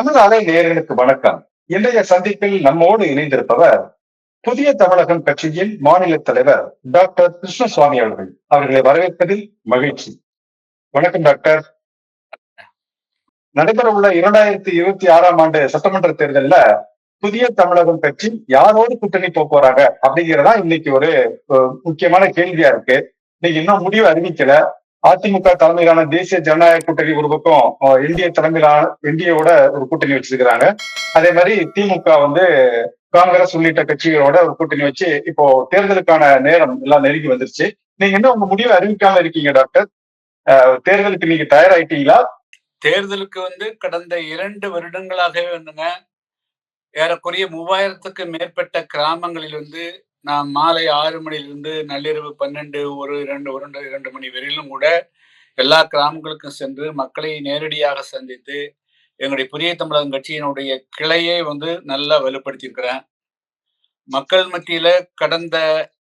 தமிழ் அலை நேயர்களுக்கு வணக்கம். இன்றைய சந்திப்பில் நம்மோடு இணைந்திருப்பவர் புதிய தமிழகம் கட்சியின் மாநில தலைவர் டாக்டர் கிருஷ்ணசுவாமி அவர்கள். அவர்களை வரவேற்பதில் மகிழ்ச்சி. வணக்கம் டாக்டர். நடைபெறவுள்ள இரண்டாயிரத்தி இருபத்தி ஆறாம் ஆண்டு சட்டமன்ற தேர்தலில் புதிய தமிழகம் கட்சி யாரோடு கூட்டணி போக போறாங்க அப்படிங்கிறதா இன்னைக்கு ஒரு முக்கியமான கேள்வியா இருக்கு. இன்னைக்கு இன்னும் முடிவு அறிவிக்கல. அதிமுக தலைமையிலான தேசிய ஜனநாயக கூட்டணி ஒரு பக்கம் என்டிஏ தலைமையிலான என்டிஏவோட ஒரு கூட்டணி வச்சிருக்கிறாங்க. அதே மாதிரி திமுக வந்து காங்கிரஸ் உள்ளிட்ட கட்சிகளோட ஒரு கூட்டணி வச்சு இப்போ தேர்தலுக்கான நேரம் எல்லாம் நெருங்கி வந்துருச்சு. நீங்க இன்னும் உங்க முடிவை அறிவிக்காம இருக்கீங்க டாக்டர்? தேர்தலுக்கு நீங்க தயாராயிட்டீங்களா? தேர்தலுக்கு வந்து கடந்த இரண்டு வருடங்களாகவே வந்துங்க ஏறக்குறைய மூவாயிரத்துக்கு மேற்பட்ட கிராமங்களில் வந்து நான் மாலை ஆறு மணியிலிருந்து நள்ளிரவு பன்னெண்டு ஒரு இரண்டு ஒரு ரெண்டு இரண்டு மணி வரையிலும் கூட எல்லா கிராமங்களுக்கும் சென்று மக்களை நேரடியாக சந்தித்து எங்களுடைய புதிய தமிழகம் கட்சியினுடைய கிளையை வந்து நல்லா வலுப்படுத்தியிருக்கிறேன். மக்கள் மத்தியில கடந்த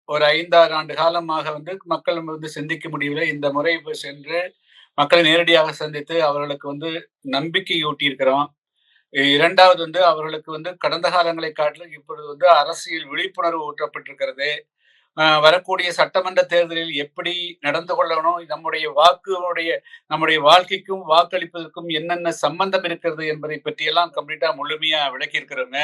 ஒரு ஐந்தாறு ஆண்டு காலமாக வந்து மக்கள் வந்து சிந்திக்க முடியவில்லை. இந்த முறை சென்று மக்களை நேரடியாக சந்தித்து அவர்களுக்கு வந்து நம்பிக்கை ஊட்டியிருக்கிறோம். இரண்டாவது வந்து அவர்களுக்கு வந்து கடந்த காலங்களை காட்டிலும் இப்பொழுது வந்து அரசியல் விழிப்புணர்வு ஊற்றப்பட்டிருக்கிறது. வரக்கூடிய சட்டமன்ற தேர்தலில் எப்படி நடந்து கொள்ளணும்? நம்முடைய வாக்குடைய நம்முடைய வாழ்க்கைக்கும் வாக்களிப்பதற்கும் என்னென்ன சம்பந்தம் இருக்கிறது என்பதை பற்றியெல்லாம் கம்ப்ளீட்டா முழுமையா விளக்கியிருக்கிறோங்க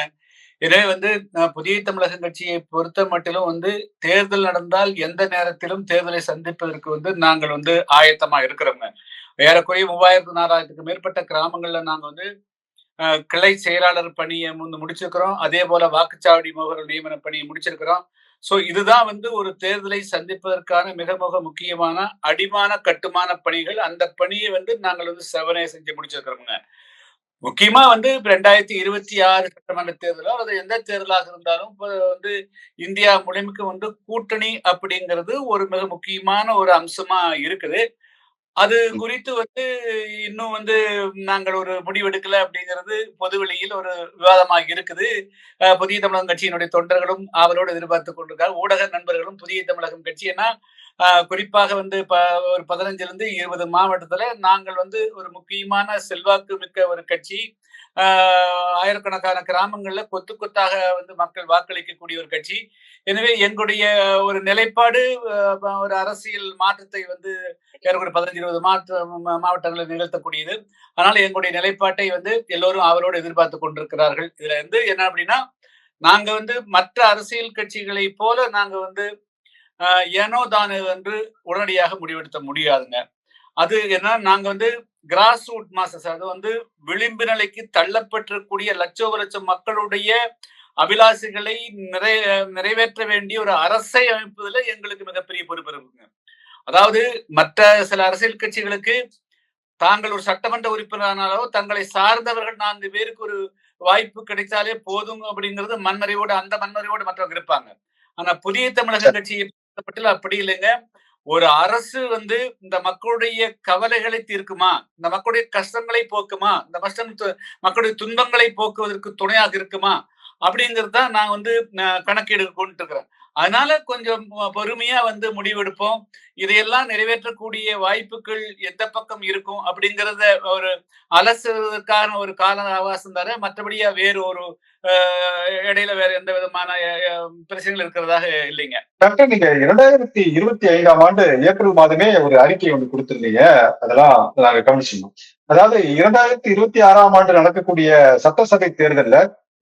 இதே வந்து புதிய தமிழகம் கட்சியை பொறுத்த மட்டிலும் வந்து தேர்தல் நடந்தால் எந்த நேரத்திலும் தேர்தலை சந்திப்பதற்கு வந்து நாங்கள் வந்து ஆயத்தமா இருக்கிறோங்க ஏறக்குறைய மூவாயிரத்து நாலாயிரத்துக்கு மேற்பட்ட கிராமங்கள்ல நாங்க வந்து கிளை செயலாளர் பணியை முந்து முடிச்சிருக்கிறோம். அதே போல வாக்குச்சாவடி முகவர் நியமன பணியை முடிச்சிருக்கிறோம். ஸோ இதுதான் வந்து ஒரு தேர்தலை சந்திப்பதற்கான மிக மிக முக்கியமான அடிமான கட்டுமான பணிகள். அந்த பணியை வந்து நாங்கள் வந்து செவனே செஞ்சு முடிச்சிருக்கிறோங்க முக்கியமா வந்து இப்ப ரெண்டாயிரத்தி இருபத்தி ஆறு சட்டமன்ற தேர்தலோ அது எந்த தேர்தலாக இருந்தாலும் இப்போ வந்து இந்தியா முழுமைக்கு வந்து கூட்டணி அப்படிங்கிறது ஒரு மிக முக்கியமான ஒரு அம்சமா இருக்குது. அது குறித்து வந்து இன்னும் வந்து நாங்கள் ஒரு முடிவெடுக்கல அப்படிங்கிறது பொதுவெளியில் ஒரு விவாதமாக இருக்குது. புதிய தமிழகம் கட்சியினுடைய தொண்டர்களும் அவரோடு எதிர்பார்த்து கொண்டிருக்கார் ஊடக நண்பர்களும் புதிய தமிழகம் கட்சி ஏன்னா குறிப்பாக வந்து ப ஒரு பதினஞ்சுல இருந்து இருபது மாவட்டத்துல நாங்கள் வந்து ஒரு முக்கியமான செல்வாக்கு மிக்க ஒரு கட்சி. ஆயிரக்கணக்கான கிராமங்கள்ல கொத்து கொத்தாக வந்து மக்கள் வாக்களிக்கக்கூடிய ஒரு கட்சி. எனவே எங்களுடைய ஒரு நிலைப்பாடு ஒரு அரசியல் மாற்றத்தை வந்து ஏறக்குறைய பதினஞ்சு இருபது மாற்ற மாவட்டங்களில் நிகழ்த்தக்கூடியது. அதனால எங்களுடைய நிலைப்பாட்டை வந்து எல்லோரும் அவரோடு எதிர்பார்த்து கொண்டிருக்கிறார்கள். இதுல இருந்து என்ன அப்படின்னா நாங்க வந்து மற்ற அரசியல் கட்சிகளை போல நாங்க வந்து ஏனோ தானு என்று உடனடியாக முடிவெடுத்த முடியாதுங்க. அது என்ன நாங்க வந்து கிராஸ் ரூட் மாசஸ் அது வந்து விளிம்பு நிலைக்கு தள்ளப்பட்டிருக்கக்கூடிய லட்சோப லட்சம் மக்களுடைய அபிலாஷைகளை நிறை நிறைவேற்ற வேண்டிய ஒரு அரசை அமைப்பதில் எங்களுக்கு மிகப்பெரிய பொறுப்பு இருக்குங்க. அதாவது மற்ற சில அரசியல் கட்சிகளுக்கு தாங்கள் ஒரு சட்டமன்ற உறுப்பினரானாலோ தங்களை சார்ந்தவர்கள் நான்கு பேருக்கு ஒரு வாய்ப்பு கிடைத்தாலே போதும் அப்படிங்கிறது மண்ணறிவோடு அந்த மண்ணறிவோடு மற்றவங்க இருப்பாங்க. ஆனா புதிய தமிழக கட்சியை அப்படி இல்லைங்க. ஒரு அரசு வந்து இந்த மக்களுடைய கவலைகளை தீர்க்குமா? இந்த மக்களுடைய கஷ்டங்களை போக்குமா? இந்த கஷ்டம் மக்களுடைய துன்பங்களை போக்குவதற்கு துணையாக இருக்குமா? அப்படிங்கிறது தான் நான் வந்து நான் கணக்கீடு கொண்டு இருக்கிறேன். அதனால கொஞ்சம் பொறுமையா வந்து முடிவெடுப்போம். இதையெல்லாம் நிறைவேற்றக்கூடிய வாய்ப்புகள் எந்த பக்கம் இருக்கும் அப்படிங்கிறத ஒரு அலசுவதற்கான ஒரு கால அவகாசம் தர மற்றபடியா வேறு ஒரு இடையில வேற எந்த விதமான பிரச்சனைகள் இருக்கிறதாக இல்லைங்க. டாக்டர் நீங்க இரண்டாயிரத்தி இருபத்தி ஐந்தாம் ஆண்டு ஏப்ரல் மாதமே ஒரு அறிக்கை ஒன்று கொடுத்திருந்தீங்க. அதெல்லாம் நாங்க கவனிச்சிருந்தோம். அதாவது இரண்டாயிரத்தி இருபத்தி ஆறாம் ஆண்டு நடக்கக்கூடிய சட்டசபை தேர்தல்ல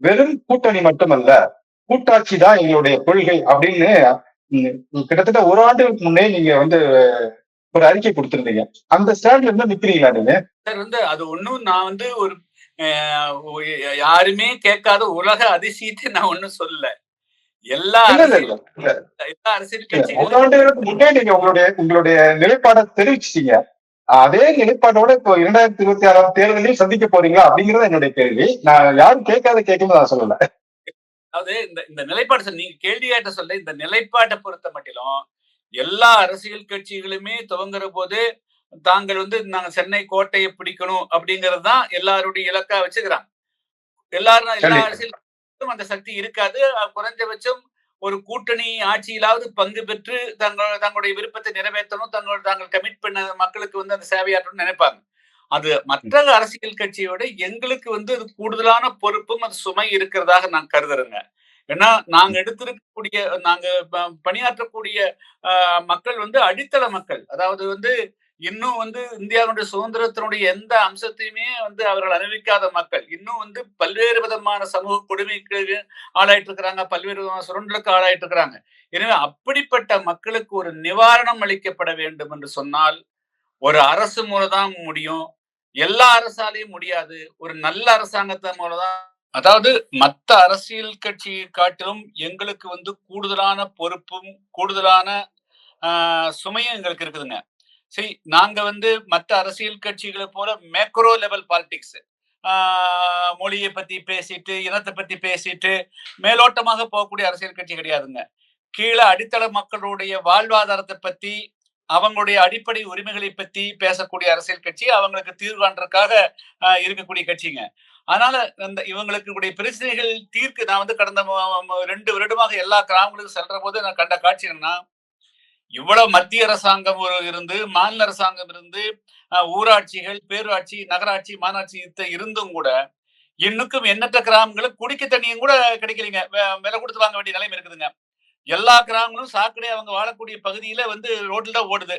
வெறும் கூட்டணி மட்டுமல்ல கூட்டாட்சி தான் எங்களுடைய கொள்கை அப்படின்னு கிட்டத்தட்ட ஒரு ஆண்டுக்கு முன்னே நீங்க வந்து ஒரு அறிக்கை கொடுத்திருந்தீங்க. அந்த ஸ்டாண்ட்ல இருந்து நிக்கிறீங்களா நீங்க? சார் வந்து அது ஒண்ணும் நான் வந்து ஒரு யாருமே கேட்காத உலக அதிசயத்தை நான் ஒண்ணும் சொல்லல. எல்லா எல்லா அரசியல் கட்சிகளும் முன்னே நீங்க உங்களுடைய உங்களுடைய நிலைப்பாடை தெரிவிச்சிட்டீங்க. அதே நிலைப்பாடோட இப்போ இரண்டாயிரத்தி இருபத்தி ஆறாம் தேர்தலையும் சந்திக்க போறீங்களா அப்படிங்கறது என்னுடைய கேள்வி. நான் யாரும் கேட்காத கேட்கணும் நான் சொல்லல. அதாவது இந்த இந்த நிலைப்பாடு சார் நீங்க கேள்வி கேட்ட சொல்ல இந்த நிலைப்பாட்டை பொறுத்த மட்டிலும் எல்லா அரசியல் கட்சிகளுமே துவங்குற போது தாங்கள் வந்து நாங்க சென்னை கோட்டையை பிடிக்கணும் அப்படிங்கிறது தான் எல்லாருடைய இலக்கா வச்சுக்கிறாங்க. எல்லாரும் எல்லா. அரசியல் அந்த சக்தி இருக்காது. குறைஞ்சபட்சம் ஒரு கூட்டணி ஆட்சியிலாவது பங்கு பெற்று தங்கள் தங்களுடைய விருப்பத்தை நிறைவேற்றணும் தங்கள் தாங்கள் கமிட் பண்ண மக்களுக்கு வந்து அந்த சேவையாற்றணும்னு நினைப்பாங்க. அது மற்ற அரசியல் கட்சியை விட எங்களுக்கு வந்து அது கூடுதலான பொறுப்பும் அது சுமை இருக்கிறதாக நான் கருதுறேங்க. ஏன்னா நாங்க எடுத்திருக்கக்கூடிய நாங்க பணியாற்றக்கூடிய மக்கள் வந்து அடித்தள மக்கள். அதாவது வந்து இன்னும் வந்து இந்தியாவுடைய சுதந்திரத்தினுடைய எந்த அம்சத்தையுமே வந்து அவர்கள் அனுபவிக்காத மக்கள். இன்னும் வந்து பல்வேறு விதமான சமூக கொடுமைக்கு ஆளாயிட்டு இருக்கிறாங்க பல்வேறு விதமான சுரண்டலுக்கு ஆளாயிட்டு இருக்கிறாங்க எனவே அப்படிப்பட்ட மக்களுக்கு ஒரு நிவாரணம் அளிக்கப்பட வேண்டும் என்று சொன்னால் ஒரு அரசு மூலம் தான் முடியும். எல்லா அரசாலையும் முடியாது. ஒரு நல்ல அரசாங்கத்தை மூலம் தான் அதாவது மத்த அரசியல் கட்சியை காட்டிலும் எங்களுக்கு வந்து கூடுதலான பொறுப்பும் கூடுதலான சுமையும் எங்களுக்கு இருக்குதுங்க. சரி நாங்க வந்து மற்ற அரசியல் கட்சிகளை போல மேக்ரோ லெவல் பாலிடிக்ஸ் மொழியை பத்தி பேசிட்டு இனத்தை பத்தி பேசிட்டு மேலோட்டமாக போகக்கூடிய அரசியல் கட்சி கிடையாதுங்க. கீழே அடித்தள மக்களுடைய வாழ்வாதாரத்தை பத்தி அவங்களுடைய அடிப்படை உரிமைகளை பத்தி பேசக்கூடிய அரசியல் கட்சி அவங்களுக்கு தீர்வு காண்றதுக்காக இருக்கக்கூடிய கட்சிங்க. அதனால இந்த இவங்களுக்கு கூடிய பிரச்சனைகள் தீர்க்கு. நான் வந்து கடந்த ரெண்டு வருடமாக எல்லா கிராமங்களுக்கும் செல்ற போது நான் கண்ட காட்சி என்னன்னா இவ்வளவு மத்திய அரசாங்கம் இருந்து மாநில அரசாங்கம் இருந்து ஊராட்சிகள் பேரூராட்சி நகராட்சி மாநகராட்சி இத்த- இருந்தும் கூட இன்னுக்கும் எண்ணற்ற கிராமங்களுக்கு குடிக்க தண்ணியும் கூட கிடைக்கலைங்க. விலை கொடுத்து வாங்க வேண்டிய நிலைமை இருக்குதுங்க. எல்லா கிராமங்களும் சாக்கடை அவங்க வாழக்கூடிய பகுதியில வந்து ரோட்ல தான் ஓடுது.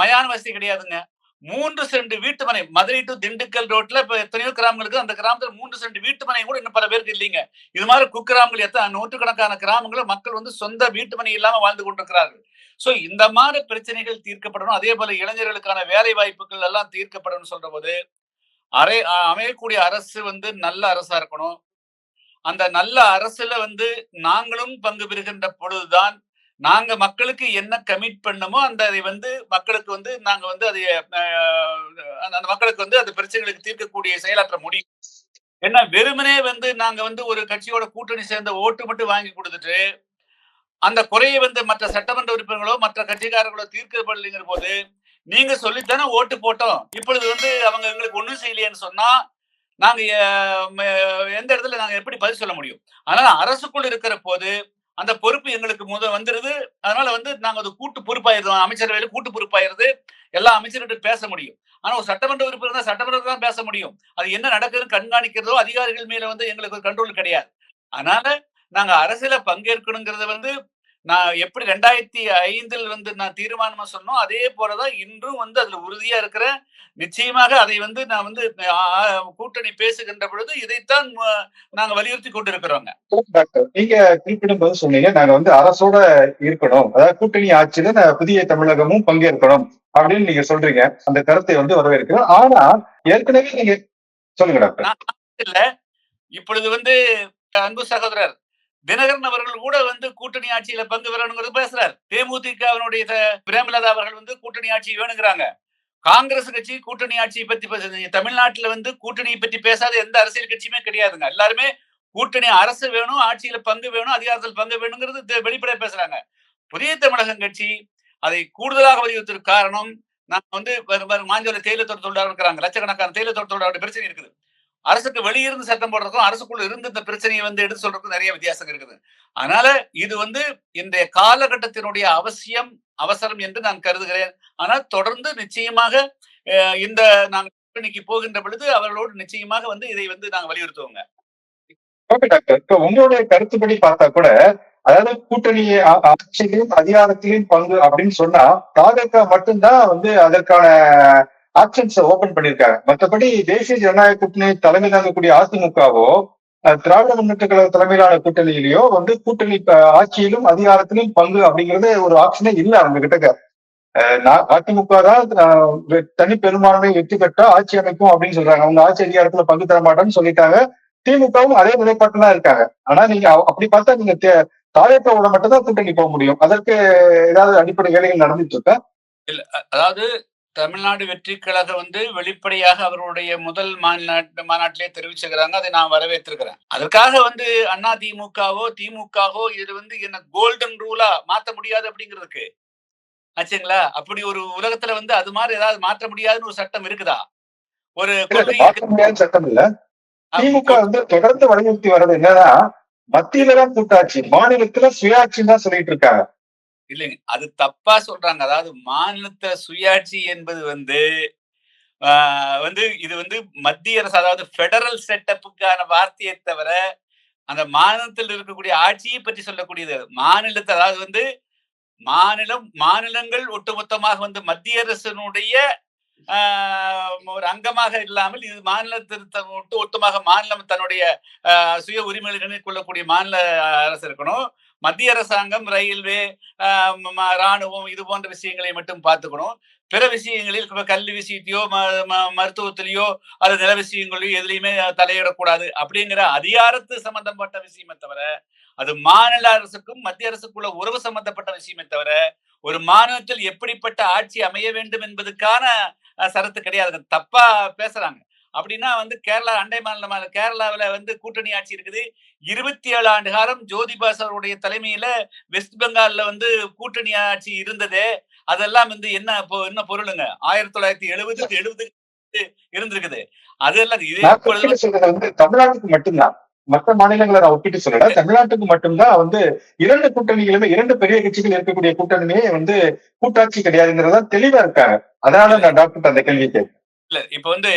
மயான வசதி கிடையாதுங்க. மூன்று சென்ட் வீட்டு மனை மதுரை டு திண்டுக்கல் ரோட்ல இப்ப எத்தனையோ கிராமங்களுக்கு அந்த கிராமத்துல மூன்று சென்ட் வீட்டு மனை கூட இன்னும் பல பேருக்கு இல்லைங்க. இது மாதிரி குக்கிராமங்கள் எத்தனை நூற்றுக்கணக்கான கிராமங்களும் மக்கள் வந்து சொந்த வீட்டு மனை இல்லாம வாழ்ந்து கொண்டிருக்கிறார்கள். சோ இந்த மாதிரி பிரச்சனைகள் தீர்க்கப்படணும். அதே போல இளைஞர்களுக்கான வேலை வாய்ப்புகள் எல்லாம் தீர்க்கப்படணும்னு சொல்ற போது அரை அமையக்கூடிய அரசு வந்து நல்ல அரசா இருக்கணும். அந்த நல்ல அரசுல வந்து நாங்களும் பங்கு பெறுகின்ற பொழுதுதான் நாங்க மக்களுக்கு என்ன கமிட் பண்ணமோ அந்த அதை வந்து மக்களுக்கு வந்து நாங்க வந்து அதை அந்த அந்த மக்களுக்கு வந்து அந்த பிரச்சனைகளுக்கு தீர்க்கக்கூடிய செயலாற்ற முடியும். ஏன்னா வெறுமனே வந்து நாங்க வந்து ஒரு கட்சியோட கூட்டணி சேர்ந்த ஓட்டு மட்டும் வாங்கி கொடுத்துட்டு அந்த குறையை வந்து மற்ற சட்டமன்ற உறுப்பினர்களோ மற்ற கட்சிக்காரர்களோ தீர்க்கப்படலைங்கிற போது நீங்க சொல்லித்தானே ஓட்டு போட்டோம். இப்பொழுது வந்து அவங்க எங்களுக்கு ஒண்ணும் செய்யலையேன்னு சொன்னா நாங்க எந்த இடத்துல நாங்க எப்படி பதில் சொல்ல முடியும்? அதனால அரசுக்குள் இருக்கிற போது அந்த பொறுப்பு எங்களுக்கு முதல் வந்துருது. அதனால வந்து நாங்க அது கூட்டு பொறுப்பாயிருந்தோம் அமைச்சரவையில கூட்டு பொறுப்பாயிருது. எல்லா அமைச்சர்கிட்ட பேச முடியும். ஆனா ஒரு சட்டமன்ற உறுப்பினர் தான் சட்டமன்றத்தில் தான் பேச முடியும். அது என்ன நடக்குதுன்னு கண்காணிக்கிறதோ அதிகாரிகள் மேல வந்து எங்களுக்கு ஒரு கண்ட்ரோல் கிடையாது. அதனால நாங்க அரசியல பங்கேற்கணுங்கிறத வந்து நான் எப்படி ரெண்டாயிரத்தி ஐந்தில் வந்து நான் தீர்மானமா சொன்னோம் அதே போலதான் இன்றும் வந்து அதுல உறுதியா இருக்கிறேன். நிச்சயமாக அதை வந்து நான் வந்து கூட்டணி பேசுகின்ற பொழுது இதைத்தான் நாங்க வலியுறுத்தி கொண்டிருக்கிறோங்க. டாக்டர் நீங்க குறிப்பிடும் போது சொன்னீங்க நாங்க வந்து அரசோட இருக்கணும். அதாவது கூட்டணி ஆட்சியில நான் புதிய தமிழகமும் பங்கேற்கணும் அப்படின்னு நீங்க சொல்றீங்க. அந்த கருத்தை வந்து வரவேற்கிறோம். ஆனா ஏற்கனவே நீங்க சொல்லுங்க டாக்டர். இல்ல. இப்பொழுது வந்து அன்பு சகோதரர் தினகரன் அவர்கள் கூட வந்து கூட்டணி ஆட்சியில பங்கு பெறணுங்கிறது பேசுறாரு. தேமுதிகவினுடைய த- பிரேமலதா அவர்கள் வந்து கூட்டணி ஆட்சி வேணுங்கிறாங்க. காங்கிரஸ் கட்சி கூட்டணி ஆட்சியை பத்தி பேசுறது தமிழ்நாட்டுல வந்து கூட்டணியை பத்தி பேசாத எந்த அரசியல் கட்சியுமே கிடையாதுங்க. எல்லாருமே கூட்டணி அரசு வேணும் ஆட்சியில பங்கு வேணும் அதிகாரத்தில் பங்கு வேணுங்கிறது வெளிப்படையா பேசுறாங்க. புதிய தமிழகம் கட்சி அதை கூடுதலாக வலியுறுத்திற்கு காரணம் நான் வந்து மாஞ்சோல தேயிலை தொடர் தொழிலாளர் இருக்கிறாங்க. லட்சக்கணக்கான தேயிலை தொடர் தொழிலாளர் பிரச்சனை இருக்குது. அரசுக்கு வெளியிருந்து சட்டம் போடுறதுக்கும் அரசுக்குள்ள இருந்து இந்த பிரச்சனையை வந்து எடுத்து சொல்றதுக்கும் நிறைய வித்தியாசம் இருக்குது. அதனால இது வந்து இந்த காலகட்டத்தினுடைய அவசியம் அவசரம் என்று நான் கருதுகிறேன். ஆனால் தொடர்ந்து நிச்சயமாக அஹ், இந்த நாங்கள் கூட்டணிக்கு போகின்ற பொழுது அவர்களோடு நிச்சயமாக வந்து இதை வந்து நாங்கள் வலியுறுத்துவோங்க. ஓகே டாக்டர் இப்ப உங்களுடைய கருத்துப்படி பார்த்தா கூட அதாவது கூட்டணி ஆ- ஆட்சியிலும் அதிகாரத்திலும் பங்கு அப்படின்னு சொன்னா பாஜக மட்டும்தான் வந்து அதற்கான ஆப்ஷன்ஸ் ஓபன் பண்ணிருக்காங்க. மற்றபடி தேசிய ஜனநாயக கூட்டணி தலைமை தாங்கக்கூடிய அதிமுகவோ திராவிட முன்னேற்ற கழக தலைமையிலான கூட்டணியிலயோ வந்து கூட்டணி ஆட்சியிலும் அதிகாரத்திலும் பங்கு அப்படிங்கறது ஒரு ஆப்ஷனே இல்ல அவங்க கிட்ட நான் அதிமுக தான் தனி பெரும்பான்மை வெற்றி பெற்றா ஆட்சி அமைக்கும் அப்படின்னு சொல்றாங்க. அவங்க ஆட்சி அதிகாரத்துல பங்கு தர மாட்டேன்னு சொல்லிட்டாங்க. திமுகவும் அதே நிலைப்பாட்டு தான் இருக்காங்க. ஆனா நீங்க அவ- அப்படி பார்த்தா நீங்க தே- தாவேக்காவோட மட்டும் தான் கூட்டணி போக முடியும். அதற்கு ஏதாவது அடிப்படை வேலைகள் நடந்துட்டு இருக்கா? அதாவது தமிழ்நாடு வெற்றி வந்து வெளிப்படையாக அவருடைய முதல் மாநாட்டு மாநாட்டிலே தெரிவிச்சிருக்கிறாங்க. அதை நான் வரவேற்றிருக்கிறேன். அதற்காக வந்து அண்ணா திமுகவோ திமுகவோ இது வந்து என்ன கோல்டன் ரூலா மாத்த முடியாது அப்படிங்கிறதுக்கு. ஆச்சுங்களா? அப்படி ஒரு உலகத்துல வந்து அது மாதிரி ஏதாவது மாற்ற முடியாதுன்னு ஒரு சட்டம் இருக்குதா? ஒரு சட்டம் இல்ல. திமுக வந்து தொடர்ந்து வலியுறுத்தி வர்றது என்னன்னா மத்தியில தான் கூட்டாட்சி மாநிலத்துல சுயாட்சின்னு தான் சொல்லிட்டு இருக்காங்க. இல்லைங்க. அது தப்பா சொல்றாங்க. அதாவது மாநிலத்த சுயாட்சி என்பது வந்து ஆஹ் வந்து இது வந்து மத்திய அரசு அதாவது ஃபெடரல் செட்டப்புக்கான வார்த்தையை தவிர அந்த மாநிலத்தில் இருக்கக்கூடிய ஆட்சியை பற்றி சொல்லக்கூடியது. மாநிலத்தை அதாவது வந்து மாநிலம் மாநிலங்கள் ஒட்டுமொத்தமாக வந்து மத்திய அரசினுடைய ஆஹ், ஒரு அங்கமாக இல்லாமல் இது மாநிலத்திற்கு ஒட்டு ஒட்டுமாக மாநிலம் தன்னுடைய சுய உரிமைகளை கொள்ளக்கூடிய மாநில அரசு இருக்கணும். மத்திய அரசாங்கம் ரயில்வே ஆஹ், ராணுவம் இது போன்ற விஷயங்களை மட்டும் பார்த்துக்கணும். பிற விஷயங்களில் இப்ப கல்வி விஷயத்தையோ ம- ம- மருத்துவத்திலேயோ அல்லது நில விஷயங்களையோ எதுலையுமே தலையிடக்கூடாது அப்படிங்கிற அதிகாரத்து சம்பந்தப்பட்ட விஷயமே தவிர அது மாநில அரசுக்கும் மத்திய அரசுக்குள்ள உறவு சம்பந்தப்பட்ட விஷயமே தவிர ஒரு மாநிலத்தில் எப்படிப்பட்ட ஆட்சி அமைய வேண்டும் என்பதுக்கான சரத்து கிடையாது. தப்பா பேசுறாங்க. அப்படின்னா வந்து கேரளா அண்டை மாநிலமான கேரளாவுல வந்து கூட்டணி ஆட்சி இருக்குது. இருபத்தி ஏழு ஆண்டு காலம் ஜோதிபாஸ் அவருடைய தலைமையில வெஸ்ட் பெங்கால்ல வந்து கூட்டணி ஆட்சி இருந்ததே. அதெல்லாம் வந்து என்ன இப்போ என்ன பொருளுங்க? ஆயிரத்தி தொள்ளாயிரத்தி எழுபதுக்கு எழுபது இருந்திருக்குது. அதெல்லாம் வந்து தமிழ்நாட்டுக்கு மட்டும்தான். மற்ற மாநிலங்களை நான் ஒப்பிட்டு சொல்லல தமிழ்நாட்டுக்கு மட்டும்தான் வந்து இரண்டு கூட்டணிகளுமே இரண்டு பெரிய கட்சிகள் இருக்கக்கூடிய கூட்டணியே வந்து கூட்டாட்சி கிடையாதுங்கிறதா தெளிவா இருக்காங்க. அதனால நான் டாக்டர் அந்த கேள்வி கேட்கிறேன் இல்ல இப்ப வந்து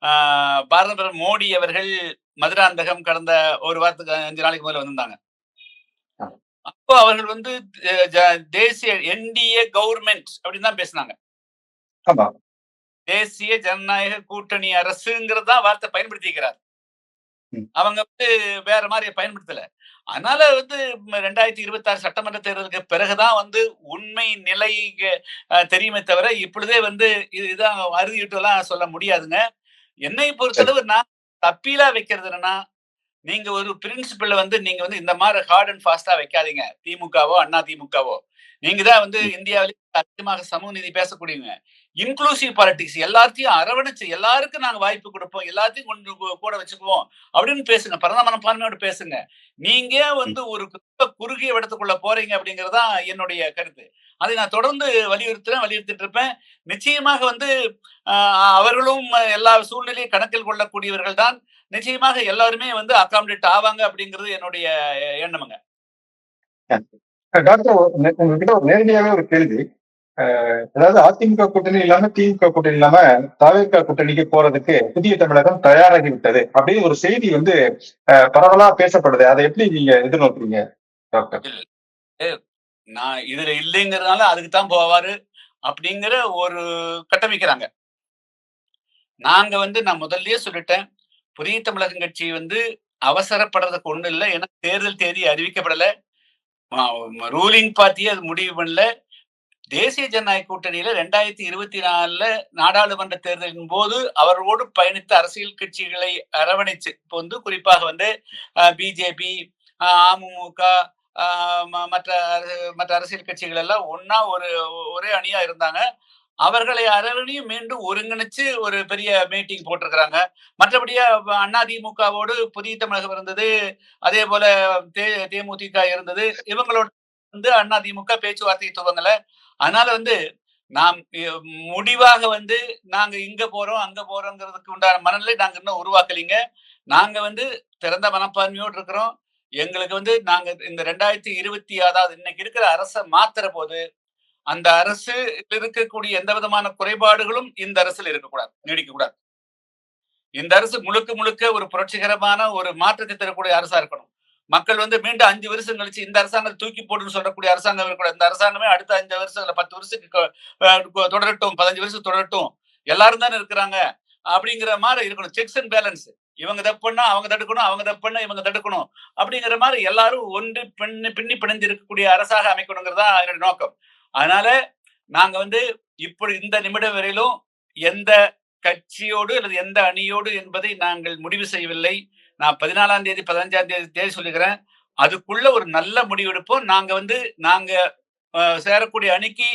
பாரத பிரதமர் மோடி அவர்கள் மதுராந்தகம் கடந்த ஒரு வாரத்துக்கு அஞ்சு நாளைக்கு முதல்ல வந்திருந்தாங்க. அப்போ அவர்கள் வந்து தேசிய என்டிஏ கவர்மெண்ட் அப்படின்னு தான் பேசினாங்க. தேசிய ஜனநாயக கூட்டணி அரசுங்கிறது தான் வார்த்தை பயன்படுத்திக்கிறார். அவங்க வந்து வேற மாதிரி பயன்படுத்தல. அதனால வந்து ரெண்டாயிரத்தி இருபத்தி ஆறு சட்டமன்ற தேர்தலுக்கு பிறகுதான் வந்து உண்மை நிலை தெரியுமே தவிர இப்பொழுதே வந்து இது- இதான் அறுதிட்டு எல்லாம் சொல்ல முடியாதுங்க. என்னை பொறுத்தளவு நான் தப்பீலா வைக்கிறது என்னன்னா நீங்க ஒரு பிரின்சிபல்ல வந்து நீங்க வந்து இந்த மாதிரி ஹார்ட் அண்ட் ஃபாஸ்டா வைக்காதீங்க. திமுகவோ அண்ணா திமுகவோ. நீங்க தான் வந்து இந்தியாவிலே அதிகமாக சமூக நீதி பேசக்கூடியவங்க. இன்க்ளூசிவ் பாலிடிக்ஸ் எல்லாத்தையும் அரவணைச்சு எல்லாருக்கும் நாங்க வாய்ப்பு கொடுப்போம் எல்லாத்தையும் கொண்டு கூட வச்சுக்குவோம் அப்படின்னு பேசுங்க. பரந்த மனப்பான்மையோட பேசுங்க. நீங்க வந்து ஒரு குறுகிய இடத்துக்குள்ள போறீங்க அப்படிங்கறதுதான் என்னுடைய கருத்து. அதை நான் தொடர்ந்து வலியுறுத்துறேன் வலியுறுத்திட்டு இருப்பேன். நிச்சயமாக வந்து அவர்களும் எல்லா சூழ்நிலையும் கணக்கில் கொள்ளக்கூடியவர்கள் தான். நிச்சயமாக எல்லாருமே வந்து அகாமடேட் ஆவாங்க அப்படிங்கிறது என்னுடைய எண்ணமுங்க. டாக்டர் உங்க- உங்ககிட்ட ஒரு நேரடியாவே ஒரு கேள்வி. அதாவது அதிமுக கூட்டணி இல்லாம திமுக கூட்டணி இல்லாம தாவேக கூட்டணிக்கு போறதுக்கு புதிய தமிழகம் தயாராகி விட்டது அப்படின்னு ஒரு செய்தி வந்து பரவலா பேசப்படுது. அதை எப்படி நீங்க எதிர்நோக்குறீங்க டாக்டர்? நான் இதுல இல்லைங்கிறதுனால அதுக்கு தான் போவாரு அப்படிங்கிற ஒரு கட்டமைக்கிறாங்க. நாங்க வந்து நான் முதல்லயே சொல்லிட்டேன். புதிய தமிழகம் கட்சி வந்து அவசரப்படுறதுக்கு ஒண்ணு இல்லை. ஏன்னா தேர்தல் தேதி அறிவிக்கப்படல. ரூலிங் பார்ட்டியே அது முடிவு பண்ணல. தேசிய ஜனநாயக கூட்டணியில ரெண்டாயிரத்தி இருபத்தி நாலுல நாடாளுமன்ற தேர்தலின் போது அவரோடு பயணித்த அரசியல் கட்சிகளை அரவணைச்சு இப்போ வந்து குறிப்பாக வந்து பிஜேபி அமமுக ஆஹ் மற்ற மற்ற அரசியல் கட்சிகள் எல்லாம் ஒன்னா ஒரு ஒரே அணியா இருந்தாங்க. அவர்களை அரவணையும் மீண்டும் ஒருங்கிணைச்சு ஒரு பெரிய மீட்டிங் போட்டிருக்கிறாங்க. மற்றபடியா அதிமுகவோடு புதிய தமிழகம் இருந்தது அதே போல தே தேமுதிக இருந்தது. இவங்களோட வந்து அதிமுக பேச்சுவார்த்தை துவங்கல. அதனால வந்து நாம் முடிவாக வந்து நாங்க இங்க போறோம் அங்க போறோங்கிறதுக்கு உண்டான மனநிலை நாங்க இன்னும் உருவாக்கலைங்க. நாங்க வந்து திறந்த மனப்பான்மையோடு இருக்கிறோம். எங்களுக்கு வந்து நாங்க இந்த ரெண்டாயிரத்தி இருபத்தி அதாவது இன்னைக்கு இருக்கிற அரசை மாத்துற போது அந்த அரசு இருக்கக்கூடிய எந்த விதமான குறைபாடுகளும் இந்த அரசுல இருக்கக்கூடாது நீடிக்க கூடாது இந்த அரசு முழுக்க முழுக்க ஒரு புரட்சிகரமான ஒரு மாற்றத்தை தரக்கூடிய அரசா இருக்கணும். மக்கள் வந்து மீண்டும் அஞ்சு வருஷம் கழிச்சு இந்த அரசாங்கம் தூக்கி போடுன்னு சொல்லக்கூடிய அரசாங்கம் கூட. இந்த அரசாங்கமே அடுத்த அஞ்சு வருஷம் பத்து வருஷத்துக்கு தொடரட்டும். பதினஞ்சு வருஷம் தொடரட்டும். எல்லாரும் தானே இருக்கிறாங்க. அப்படிங்கிற மாதிரி இருக்கணும். செக்ஸ் அண்ட் பேலன்ஸ் இவங்க தப்புன்னா அவங்க தடுக்கணும் அவங்க தப்புன்னா இவங்க தடுக்கணும். அப்படிங்கிற மாதிரி எல்லாரும் ஒன்று பின்னு பின்னி பிணைஞ்சு இருக்கக்கூடிய அரசாக அமைக்கணுங்கிறது தான் என்னுடைய நோக்கம். அதனால நாங்க வந்து இப்படி இந்த நிமிடம் வரையிலும் எந்த கட்சியோடு அல்லது எந்த அணியோடு என்பதை நாங்கள் முடிவு செய்யவில்லை. நான் பதினாலாம் தேதி பதினஞ்சாம் தேதி தேதி சொல்லிக்கிறேன். அதுக்குள்ள ஒரு நல்ல முடிவெடுப்போம் நாங்க வந்து நாங்க சேரக்கூடிய அணிக்கு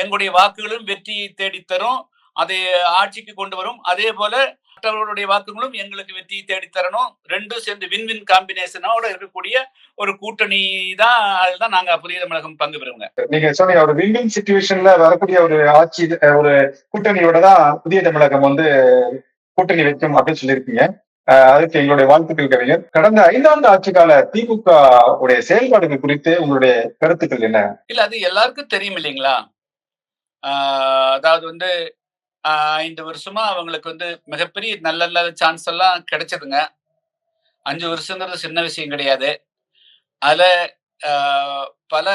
எங்களுடைய வாக்குகளும் வெற்றியை தேடித்தரும் அதை ஆட்சிக்கு கொண்டு வரும். அதே போல மற்றவர்களுடைய வாக்குகளும் எங்களுக்கு வெற்றியை தேடித்தரணும் ரெண்டும் சேர்ந்து வின் வின் காம்பினேஷனோட இருக்கக்கூடிய ஒரு கூட்டணி தான் அதுதான் நாங்க புதிய தமிழகம் பங்கு பெறுவோங்க. நீங்க சொன்னீங்க ஒரு வின் சுச்சுவேஷன்ல வரக்கூடிய ஒரு ஆட்சி ஒரு கூட்டணியோட தான் புதிய தமிழகம் வந்து கூட்டணி வைக்கும் அப்படின்னு சொல்லியிருக்கீங்க. அதுக்கு எங்களுடைய வாழ்த்துக்கள் கவிஞர். கடந்த ஐந்தாண்டு ஆட்சி கால திமுக உடைய செயல்பாடுகள் குறித்து உங்களுடைய கருத்துக்கள் என்ன? இல்ல அது எல்லாருக்கும் தெரியும் இல்லைங்களா? அதாவது வந்து ஐந்து வருஷமா அவங்களுக்கு வந்து மிகப்பெரிய நல்ல நல்ல சான்ஸ் எல்லாம் கிடைச்சதுங்க. அஞ்சு வருஷங்கிறது சின்ன விஷயம் கிடையாது. அதுல பல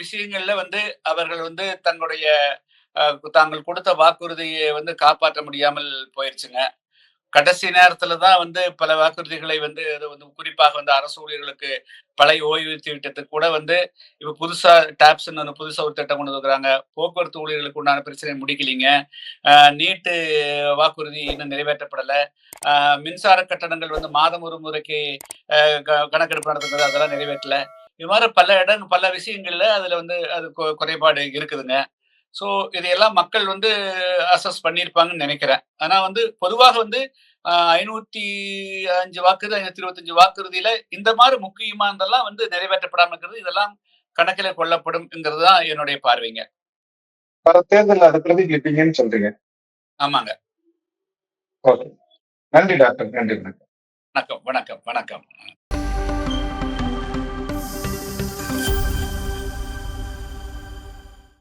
விஷயங்கள்ல வந்து அவர்கள் வந்து தங்களுடைய தாங்கள் கொடுத்த வாக்குறுதியை வந்து காப்பாற்ற முடியாமல் போயிருச்சுங்க. கடைசி நேரத்துல தான் வந்து பல வாக்குறுதிகளை வந்து அது வந்து குறிப்பாக வந்து அரசு ஊழியர்களுக்கு பழைய ஓய்வூதிய திட்டத்துக்கு கூட வந்து இப்ப புதுசா டாப்ஸ்ன்னு ஒன்று புதுசா ஒரு திட்டம் கொண்டு வந்துருக்காங்க. போக்குவரத்து ஊழியர்களுக்கு உண்டான பிரச்சனை முடிக்கலீங்க. நீட்டு வாக்குறுதி இன்னும் நிறைவேற்றப்படலை. மின்சார கட்டணங்கள் வந்து மாதம் ஒரு முறைக்கு க- கணக்கெடுப்பு நடத்துறது அதெல்லாம் நிறைவேற்றல. இது மாதிரி பல இடங்கள் பல விஷயங்கள்ல அதுல வந்து அது குறைபாடு இருக்குதுங்க. ஸோ இதையெல்லாம் மக்கள் வந்து அசஸ் பண்ணியிருப்பாங்கன்னு நினைக்கிறேன். ஆனா வந்து பொதுவாக வந்து ஐநூத்தி அஞ்சு வாக்குறுதி ஐநூத்தி இருபத்தஞ்சு வாக்குறுதியில இந்த மாதிரி முக்கியமானதெல்லாம் வந்து நிறைவேற்றப்படாம இருக்கிறது இதெல்லாம் கணக்கில் கொள்ளப்படும்ங்கிறது தான் என்னுடைய பார்வைங்க. தேர்தல் அதை பிரதிபலிப்பீங்கன்னு சொல்றீங்க. ஆமாங்க. ஓகே. நன்றி டாக்டர். நன்றி. வணக்கம் வணக்கம். வணக்கம். வணக்கம்.